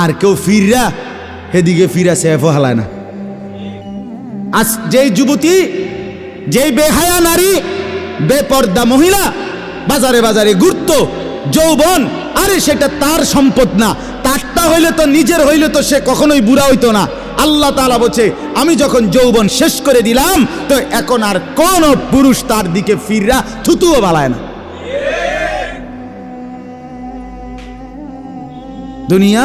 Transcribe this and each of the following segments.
আর কেউ ফিররা, হেদিকে ফিরা সেফও হালায় না। আজ যেই যুবতী, যেই বেহায়া নারী, বেপর্দা মহিলা, বাজারে বাজারে ঘুরত, যৌবন, আরে সেটা তার সম্পদ না। তারটা হইলে তো নিজের হইলে তো সে কখনোই বুড়া হইতো না। আল্লাহ তাআলা বলছে, আমি যখন যৌবন শেষ করে দিলাম, তো এখন আর কোন পুরুষ তার দিকে ফিররা, থুতুও বালায় না। দুনিয়া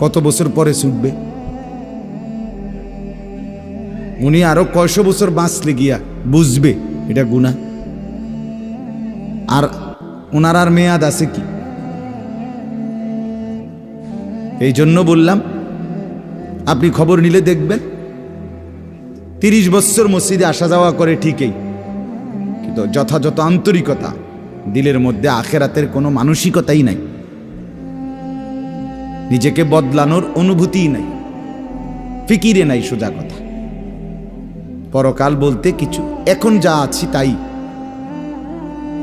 কত বছর পরে ছুটবে? উনি আরও কয়শো বছর বাঁচলে গিয়া বুঝবে এটা গুণা আর ওনার আর মেয়াদ আছে কি? এই জন্য বললাম, আপনি খবর নিলে দেখবেন। তিরিশ বছর মসজিদে আসা যাওয়া করে ঠিকই, কিন্তু যথাযথ আন্তরিকতা দিলের মধ্যে আখেরাতের কোনো মানসিকতাই নাই। নিজেকে বদলানোর অনুভূতিই নাই। ফিকিরে নাই সোজা কথা। পরকাল বলতে কিছু। এখন যা আছি তাই।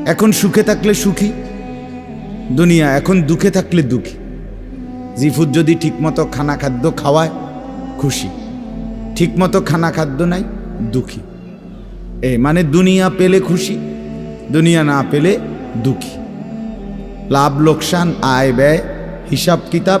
এখন সুখে থাকলে সুখী। দুনিয়া এখন দুঃখে থাকলে দুঃখী। জিফুদ যদি ঠিকমতো খানা খাদ্য খাওয়ায়, খুশি। ঠিকমতো খানা খাদ্য নাই, দুঃখী। এ মানে দুনিয়া পেলে খুশি, দুনিয়া না পেলে দুঃখী। লাভ, লোকসান, আয়, ব্যয়, হিসাব, কিতাব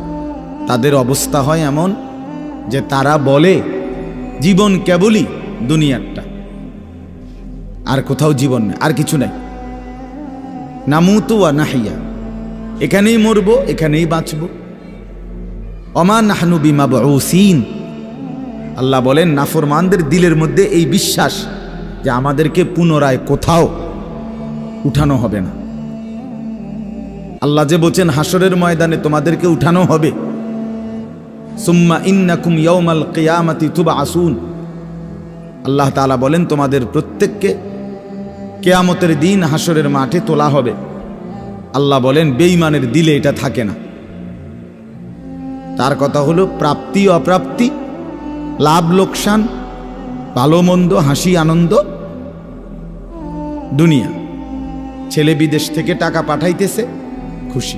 তাদের অবস্থা হয় এমন যে তারা বলে, জীবন কেবলই দুনিয়ারটা। আর কোথাও জীবন নেই, আর কিছু নেই। নামুতু আর নাহিয়া। এখানেই মরব, এখানেই বাঁচব। অমা নাহনু বিমা বসিন আল্লাহ বলেন, নাফরমানদের দিলের মধ্যে এই বিশ্বাস যে আমাদেরকে পুনরায় কোথাও উঠানো হবে না। আল্লাহ যে বলছেন হাসরের ময়দানে তোমাদেরকে উঠানো হবে। সুম্মা আসুন আল্লাহ বলেন, তোমাদের প্রত্যেককে কেয়ামতের দিন হাসরের মাঠে তোলা হবে। আল্লাহ বলেন, বেঈমানের দিলে এটা থাকে না। তার কথা হলো, প্রাপ্তি অপ্রাপ্তি, লাভ লোকসান, ভালো মন্দ, হাসি আনন্দ, দুনিয়া। ছেলে বিদেশ থেকে টাকা পাঠাইতেছে, খুশি।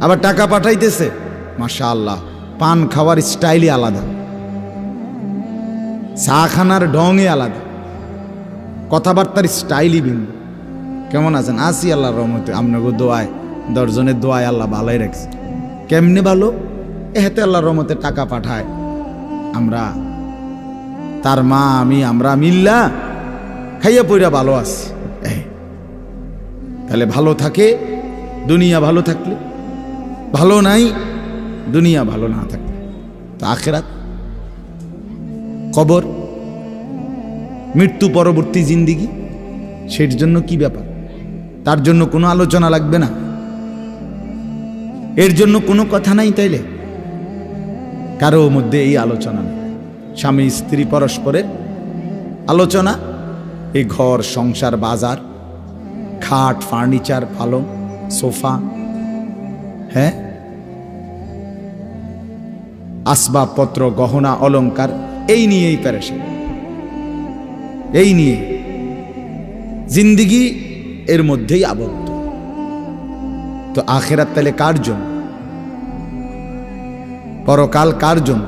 আবার টাকা পাঠাইতেছে। মাশা আল্লাহ পান খাওয়ার স্টাইলই আলাদা। চা খানার আলাদা। কথাবার্তার স্টাইলই ভিন্ন। কেমন আছেন? আসি আল্লাহর রহমতে, আপনাকে দোয়ায়, দশজনের দোয়ায় আল্লাহ ভালোই রাখছে। কেমনে ভালো? এহাতে আল্লাহর রহমতে টাকা পাঠায়। আমরা, তার মা, আমি, আমরা মিল্লা খাইয়া পইরা ভালো আছি। তাহলে ভালো থাকে, দুনিয়া ভালো থাকলে। ভালো নাই, দুনিয়া ভালো না থাকলে তো আখেরাত, কবর, মৃত্যু পরবর্তী জিন্দিগি সের জন্য কি ব্যাপার? তার জন্য কোনো আলোচনা লাগবে না। এর জন্য কোনো কথা নাই তাইলে? কারও মধ্যে এই আলোচনা নেই। স্বামী, স্ত্রী, পরস্পরের আলোচনা, এই ঘর, সংসার, বাজার, খাট, ফার্নিচার, পালং, সোফা হ্যাঁ? আসবাবপত্র, গহনা, অলংকার, এই নিয়েই প্যারেশান। এই নিয়ে জিন্দিগি এর মধ্যেই আবদ্ধ। তো আখেরাত তাহলে কার জন্য? পরকাল কার জন্য?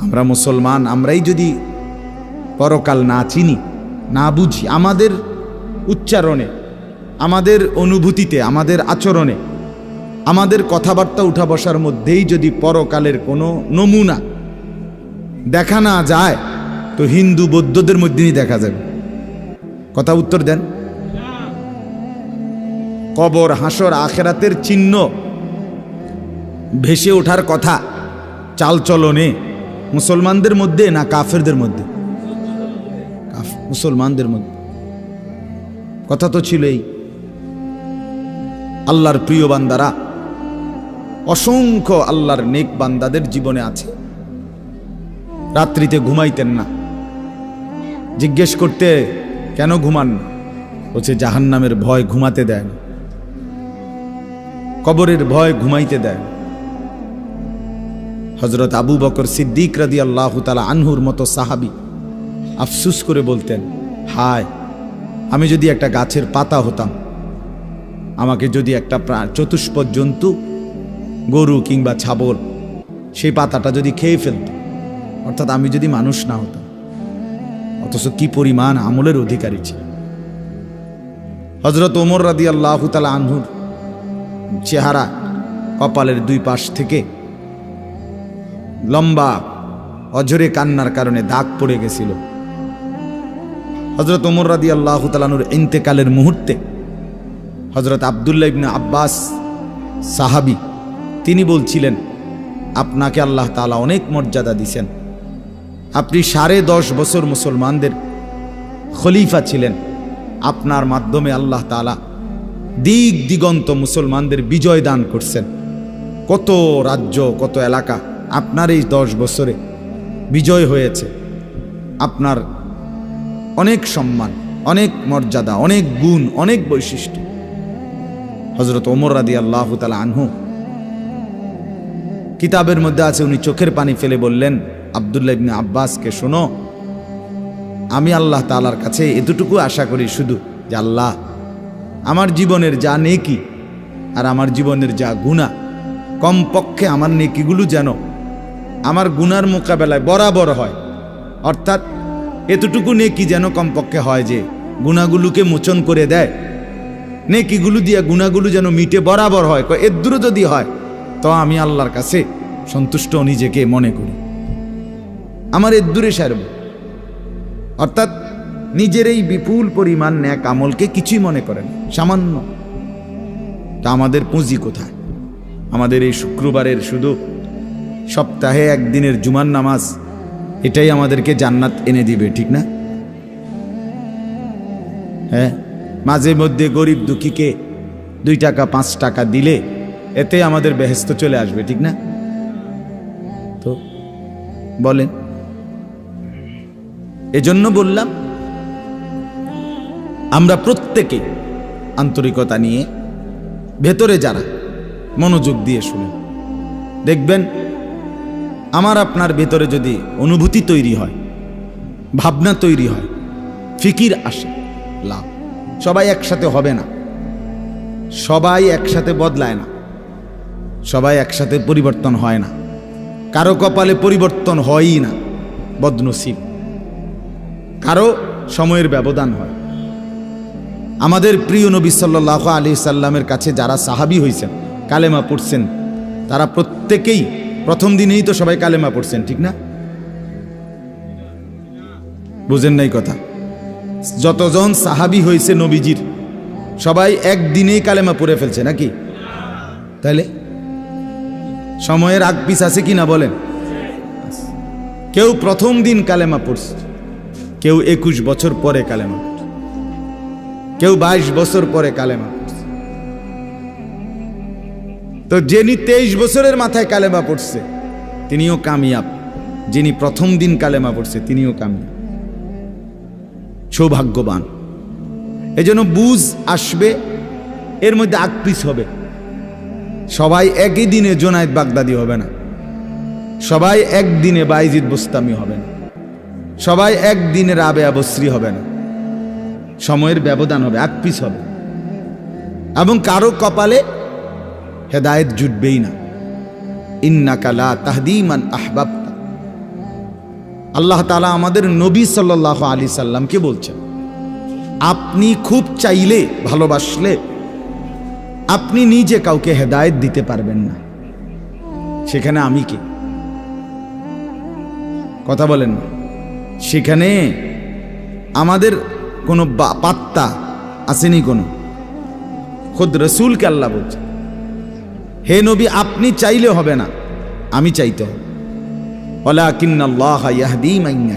আমরা মুসলমান, আমরাই যদি পরকাল না চিনি, না বুঝি, আমাদের উচ্চারণে, আমাদের অনুভূতিতে, আমাদের আচরণে আমাদের কথাবার্তা উঠা বসার মধ্যেই যদি পরকালের কোনো নমুনা দেখা না যায়, তো হিন্দু বৌদ্ধদের মধ্যেই দেখা যাবে। কথা উত্তর দেন। কবর, হাসর, আখেরাতের চিহ্ন ভেসে ওঠার কথা, চালচলনে মুসলমানদের মধ্যে না কাফেরদের মধ্যে? মুসলমানদের মধ্যে। কথা তো ছিলই। আল্লাহর প্রিয় বান্দারা অসংখ্য আল্লাহর নেক বান্দাদের জীবনে আছে। রাত্রিতে ঘুমাইতেন না। জিজ্ঞেস করতে, কেন ঘুমান? বলছে, জাহান্নামের ভয় ঘুমাতে দেয় না। কবরের ভয় ঘুমাইতে দেয় না। হজরত আবু বকর সিদ্দিক রাদি আল্লাহ তালা আনহুর মতো সাহাবি আফসুস করে বলতেন, হায়, আমি যদি একটা গাছের পাতা হতাম, আমাকে যদি একটা চতুষ্পদ জন্তু গরু কিংবা ছাগল, সেই পাতাটা যদি খেয়ে ফেলত, অর্থাৎ আমি যদি মানুষ না হতাম, অথচ কি পরিমাণ আমলের অধিকারী ছিল হজরত ওমর রাদি আল্লাহ তালা আনহুর চেহারা কপালের দুই পাশ থেকে লম্বা অজরে কান্নার কারণে দাগ পড়ে গেছিল। হজরত ওমর রাদি আল্লাহ তালানুর ইন্তেকালের মুহূর্তে হজরত আবদুল্লাহ ইবনে আব্বাস সাহাবি তিনি বলছিলেন, আপনাকে আল্লাহ তালা অনেক মর্যাদা দিছেন। আপনি সাড়ে দশ বছর মুসলমানদের খলিফা ছিলেন। আপনার মাধ্যমে আল্লাহ তালা দিক দিগন্ত মুসলমানদের বিজয় দান করছেন। কত রাজ্য, কত এলাকা আপনার এই দশ বছরে বিজয় হয়েছে। আপনার অনেক সম্মান, অনেক মর্যাদা, অনেক গুণ, অনেক বৈশিষ্ট্য। হজরত ওমর রাদি আল্লাহ তালা আনহু কিতাবের মধ্যে আছে, উনি চোখের পানি ফেলে বললেন, আবদুল্লাহ ইবনে আব্বাসকে শোনো, আমি আল্লাহ তালার কাছে এতটুকু আশা করি শুধু যে আল্লাহ আমার জীবনের যা নেকি আর আমার জীবনের যা গুণা কমপক্ষে আমার নেকিগুলো যেন আমার গুনার মোকাবেলায় বরাবর হয়। অর্থাৎ এতটুকু নেকি যেন কমপক্ষে হয় যে গুণাগুলোকে মোচন করে দেয়। নেকিগুলো দিয়া গুণাগুলো যেন মিটে বরাবর হয়। কয়, এর দূরে যদি হয় তো আমি আল্লাহর কাছে সন্তুষ্ট নিজেকে মনে করি। আমার এর দূরে সারব। অর্থাৎ নিজের এই বিপুল পরিমাণ ন্যাক আমলকে কিছুই মনে করেন সামান্য। তা আমাদের পুঁজি কোথায়? আমাদের এই শুক্রবারের শুধু সপ্তাহে একদিনের জুমার নামাজ, এটাই আমাদেরকে জান্নাত এনে দিবে, ঠিক না? হ্যাঁ? মাঝে মধ্যে গরিব দুঃখীকে দুই টাকা, পাঁচ টাকা দিলে এতে আমাদের বেহেস্ত চলে আসবে, ঠিক না? তো বলেন। এজন্য বললাম, আমরা প্রত্যেকে আন্তরিকতা নিয়ে ভেতরে যারা মনোযোগ দিয়ে শুনে দেখবেন, আমার আপনার ভেতরে যদি অনুভূতি তৈরি হয়, ভাবনা তৈরি হয়, ফিকির আসে, লাভ। সবাই একসাথে হবে না। সবাই একসাথে বদলায় না। সবাই একসাথে পরিবর্তন হয় না। কারও কপালে পরিবর্তন হয়ই না, বদনসিব। কারও সময়ের ব্যবধান হয়। আমাদের প্রিয় নবী সাল্লাহ আলি সাল্লামের কাছে যারা সাহাবি হয়েছেন কালেমা পড়ছেন, তারা প্রত্যেকেই প্রথম দিনেই তো সবাই কালেমা পড়ছেন, ঠিক না? বুঝেন নাই কথা। যতজন সাহাবি হয়েছে নবীজির, সবাই একদিনেই কালেমা পড়ে ফেলছে নাকি? তাহলে সময়ের আগ পিস আছে কি না বলেন? কেউ প্রথম দিন কালেমা পড়ছে, কেউ একুশ বছর পরে কালেমা কেউ বাইশ বছর পরে কালেমা তো যিনি তেইশ বছরের মাথায় কালেমা পড়ছে, তিনিও কামিয়াব। যিনি প্রথম দিন কালেমা পড়ছে, তিনিও কামিয়াব। সৌভাগ্যবান। এই জন্য বুঝ আসবে, এর মধ্যে আকপিস হবে। সবাই একই দিনে জোনায়েদ বাগদাদি হবে না। সবাই একদিনে বাইজিদ বোস্তামি হবে না। সবাই একদিনে রাবে আবশ্রী হবে না। সময়ের ব্যবধান হবে আকপিস হবে। এবং কারও কপালে হেদায়েত জুটবেই না। ইন্নাকালা তাহদিমান আহবাব আল্লাহ তালা আমাদের নবী সাল্লাহ আলী সাল্লামকে বলছেন, আপনি খুব চাইলে, ভালোবাসলে আপনি নিজে কাউকে হেদায়েত দিতে পারবেন না। সেখানে আমি কি? কথা বলেন। সেখানে আমাদের কোনো পাত্তা আসেনি কোনো। খোদ রসুলকে আল্লাহ বলছে। হে নবী, আপনি চাইলে হবে না, আমি চাইতে হবে।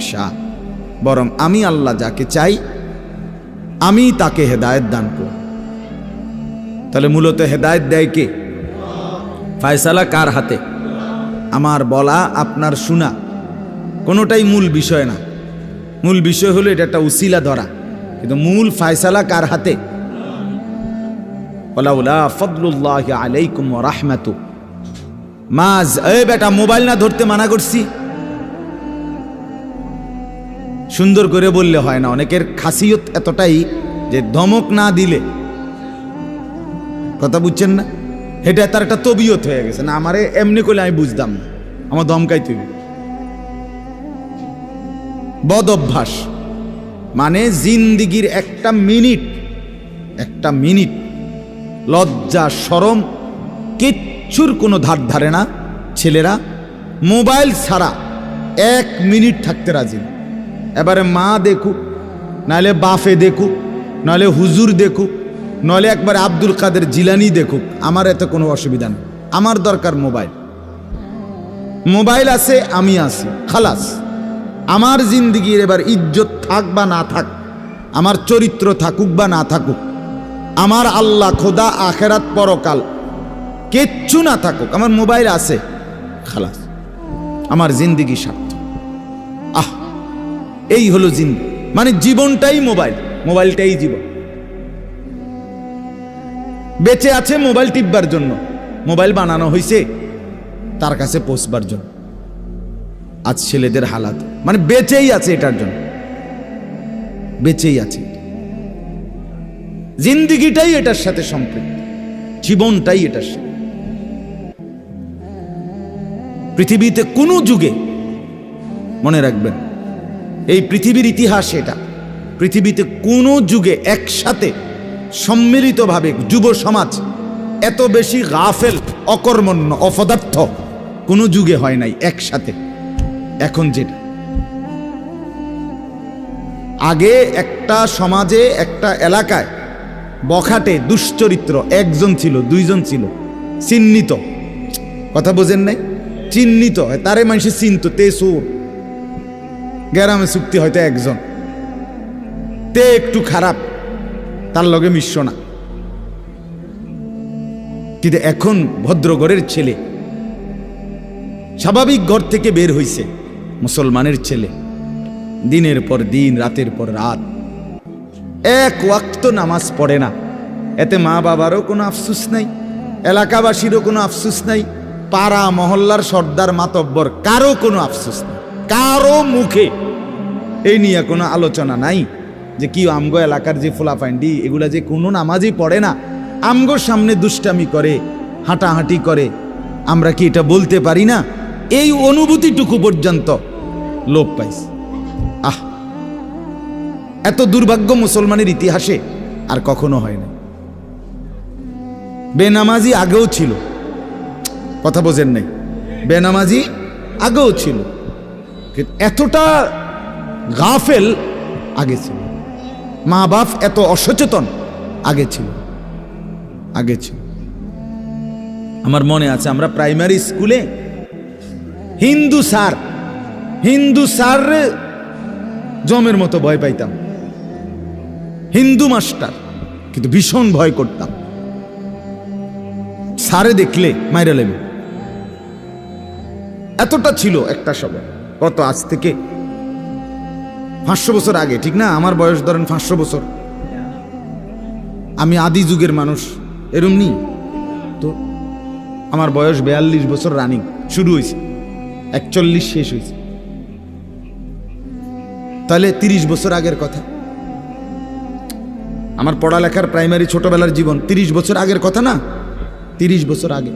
শাহ বরং আমি আল্লাহ যাকে চাই, আমি তাকে হেদায়েত দান করব। তাহলে মূলত হেদায়ত দেয় কে? ফায়সালা কার হাতে? আমার বলা, আপনার শোনা। কোনোটাই মূল বিষয় না। মূল বিষয় হলো এটা একটা উসিলা ধরা। কিন্তু মূল ফায়সালা কার হাতে? আলাইকুম মোবাইল না ধরতে মানা করছি? সুন্দর করে বললে হয় না। অনেকের খাসিয়ত এতটাই যে ধমক না দিলে কথা বুঝছেন না? এটা তার একটা তবিয়ত হয়ে গেছে। না, আমারে এমনি করলে আমি বুঝতাম না। আমার দমকাই তুই বদ অভ্যাস মানে জিন্দিগির একটা মিনিট একটা মিনিট লজ্জা সরম কিচ্ছুর কোনো ধার ধারে না। ছেলেরা, মোবাইল ছাড়া এক মিনিট থাকতে রাজি এবারে মা দেখুক, নাহলে বাফে দেখুক, নাহলে হুজুর দেখুক নইলে একবার আব্দুল কাদের জিলানি দেখুক, আমার এতে কোনো অসুবিধা নেই। আমার দরকার মোবাইল। মোবাইল আছে, আমি আছি, খালাস। আমার জিন্দিগির এবার ইজ্জত থাক বা না থাক, আমার চরিত্র থাকুক বা না থাকুক, আমার আল্লাহ খোদা আখেরাত পরকাল কিচ্ছু না থাকুক, আমার মোবাইল আছে, খালাস। আমার জিন্দিগি স্বার্থ। আহ, এই হলো জিন্দি মানে জীবনটাই মোবাইল, মোবাইলটাই জীবন। বেঁচে আছে মোবাইল টিপবার জন্য। মোবাইল বানানো হয়েছে তার কাছে পৌঁছবার জন্য। আজ ছেলেদের হালাত। মানে বেঁচেই আছে এটার জন্য। বেঁচেই আছে জিন্দিগিটাই এটার সাথে সম্পৃক্ত। জীবনটাই এটার সাথে। পৃথিবীতে কোনো যুগে, মনে রাখবেন, এই পৃথিবীর ইতিহাস এটা। পৃথিবীতে কোনো যুগে একসাথে সম্মিলিতভাবে যুব সমাজ এত বেশি গাফেল, অকর্মণ্য, অপদার্থ কোনো যুগে হয় নাই একসাথে। এখন যেটা। আগে একটা সমাজে, একটা এলাকায় বখাটে, দুশ্চরিত্র, একজন ছিল, দুইজন ছিল, চিহ্নিত। কথা বোঝেন নাই? চিহ্নিত হয়, তারে মানুষে চিনত, তে সুর গ্যারামে চুক্তি হয়তো একজন। তে একটু খারাপ। তার লগে মিশ্র না। কিন্তু এখন ভদ্রগড়ের ছেলে, স্বাভাবিক ঘর থেকে বের হইছে মুসলমানের ছেলে। দিনের পর দিন, রাতের পর রাত। এক ওয়াক্ত নামাজ পড়ে না। এতে মা বাবারও কোনো আফসুস নাই, এলাকাবাসীরও কোনো আফসুস নাই, পাড়া মহল্লার সর্দার মাতব্বর কারও কোনো আফসুস নেই, কারও মুখে। এই নিয়ে কোনো আলোচনা নাই। যে কি আমগো এলাকার যে ফোলাফাইন্ডি এগুলা যে কোনো নামাজই পড়ে না আমগোর সামনে দুষ্টামি করে, হাঁটাহাঁটি করে, আমরা কি এটা বলতে পারি না? এই অনুভূতিটুকু পর্যন্ত লোপ পাইস আহ! এত দুর্ভাগ্য মুসলমানের ইতিহাসে আর কখনো হয় না বেনামাজি আগেও ছিল। কথা বোঝেন নাই। বেনামাজি আগেও ছিল। এতটা গাফেল আগে ছিল। মা বাপ এত অসচেতন। আগে ছিল। আগে ছিল। আমার মনে আছে, আমরা প্রাইমারি স্কুলে হিন্দু স্যার হিন্দু স্যার জমের মতো ভয় পাইতাম। হিন্দু মাস্টার, কিন্তু ভীষণ ভয় করতাম। সারে দেখলে মাইরা লেবে। এতটা ছিল একটা সময়, কত আজ থেকে পাঁচশো বছর আগে, ঠিক না? আমার বয়স ধরেন পাঁচশো বছর। আমি আদি যুগের মানুষ, এরম নি তো আমার বয়স বেয়াল্লিশ বছর রানিং শুরু হয়েছে, একচল্লিশ শেষ হয়েছে। তাহলে তিরিশ বছর আগের কথা। আমার পড়ালেখার প্রাইমারি ছোটবেলার জীবন, তিরিশ বছর আগের কথা না? তিরিশ বছর আগে।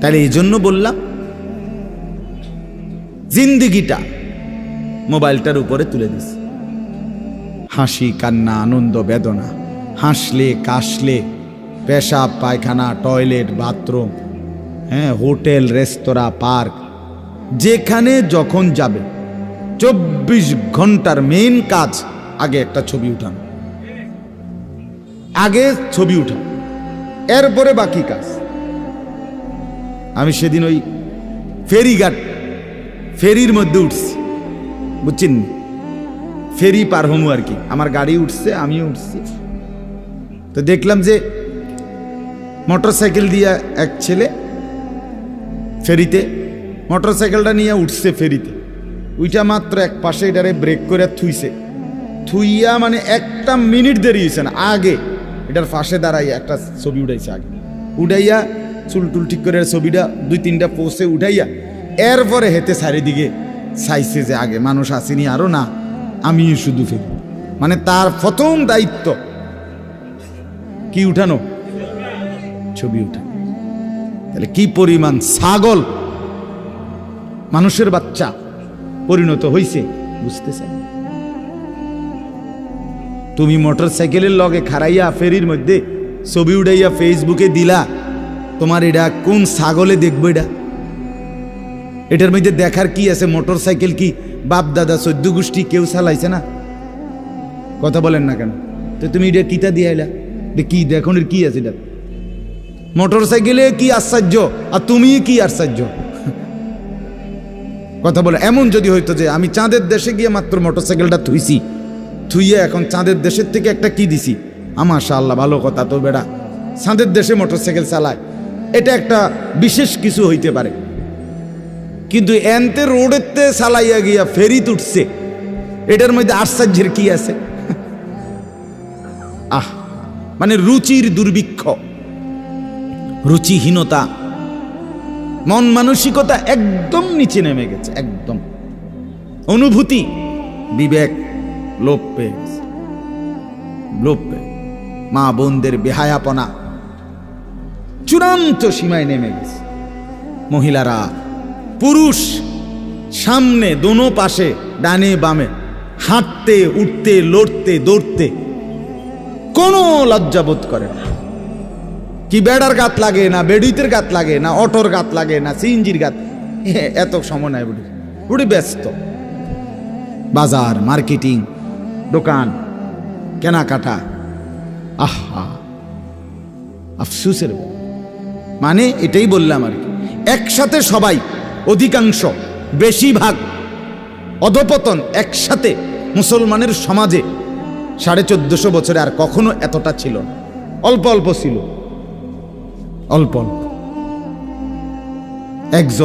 তাহলে এই জন্য বললাম জিন্দিগিটা মোবাইলটার উপরে তুলে দিস। হাসি, কান্না, আনন্দ, বেদনা, হাসলে, কাশলে, পেশাব, পায়খানা, টয়লেট, বাথরুম হ্যাঁ হোটেল, রেস্তোরাঁ, পার্ক, যেখানে যখন যাবে, চব্বিশ ঘণ্টার মেইন কাজ, আগে একটা ছবি উঠান। আগে ছবি উঠান। এরপরে বাকি কাজ। আমি সেদিন ওই ফেরিঘাট ফেরির মধ্যে উঠছি। বুঝছেন? ফেরি পার হমু আর কি। আমার গাড়ি উঠছে, আমিও উঠছি। তো দেখলাম যে মোটর সাইকেল দিয়া এক ছেলে ফেরিতে মোটর সাইকেলটা নিয়ে উঠছে ফেরিতে। ওইটা মাত্র এক পাশে এটারে ব্রেক করে থুইছে। থুইয়া মানে একটা মিনিট দেরি হয়েছে না, আগে। এটার পাশে দাঁড়াইয়া একটা ছবি উঠাইছে আগে। উঠাইয়া চুল টুল ঠিক করে ছবিটা দুই তিনটা পোস্টে উঠাইয়া এরপরে হেতে চারিদিকে চাইছে যে আগে মানুষ আসেনি, আরও না আমি শুধু ফেরি। মানে তার প্রথম দায়িত্ব। কি উঠানো? ছবি উঠানো তাহলে কি পরিমাণ ছাগল? মানুষের বাচ্চা পরিণত হইছে, বুঝতে চাই। তুমি মোটর সাইকেলের লগে খারাইয়া ফেরির মধ্যে ছবি উড়াইয়া ফেসবুকে দিলা, তোমার এটা কোন ছাগলে দেখব এটা? এটার মধ্যে দেখার কি আছে? মোটর সাইকেল কি? বাপ, দাদা সদ্য গোষ্ঠী কেউ চালাইছে না? কথা বলেন না কেন? তো তুমি এটা কিতা দিয়ে আইলা? কি এর কি আছে এটা? মোটর সাইকেলে কি আশ্চর্য? আর তুমি কি আশ্চর্য? কথা বলে এমন যদি হইতো যে আমি চাঁদের দেশে গিয়ে মাত্র মোটর সাইকেলটা থুইছি, থুইয়ে এখন চাঁদের দেশের থেকে একটা কি দিছি? আমার আল্লাহ ভালো কথা তো বেড়া। চাঁদের দেশে মোটর সাইকেল চালায়। এটা একটা বিশেষ কিছু হইতে পারে। কিন্তু এনতে রোডেতে চালাইয়া গিয়া ফেরি উঠছে। এটার মধ্যে আশ্চর্যের কি আছে? আহ মানে রুচির দুর্ভিক্ষ, রুচিহীনতা, মন মানসিকতা একদম নিচে নেমে গেছে, একদম। অনুভূতি, বিবেক, লোপ পেয়ে লোপ পেয়ে মা বোনদের বেহায়াপনা, চূড়ান্ত সীমায় নেমে গেছে। মহিলারা পুরুষ সামনে, দোনো পাশে, ডানে, বামে, হাঁটতে, উঠতে, লড়তে, দৌড়তে, কোনো লজ্জাবোধ করে না। কি বেড়ার গাত লাগে, না বেডুইতের গাত লাগে, না অটোর গাত লাগে, না সিএনজির গাত এত সময় নাই বুড়ি বুড়ি ব্যস্ত। বাজার, মার্কেটিং, দোকান, কেনাকাটা, আহা, আফসুসের। মানে এটাই বললাম আর কি। একসাথে সবাই অধিকাংশ, বেশিরভাগ অধপতন একসাথে মুসলমানের সমাজে সাড়ে চোদ্দশো বছরে আর কখনো এতটা ছিল অল্প অল্প ছিল। অল্প অল্প। একজন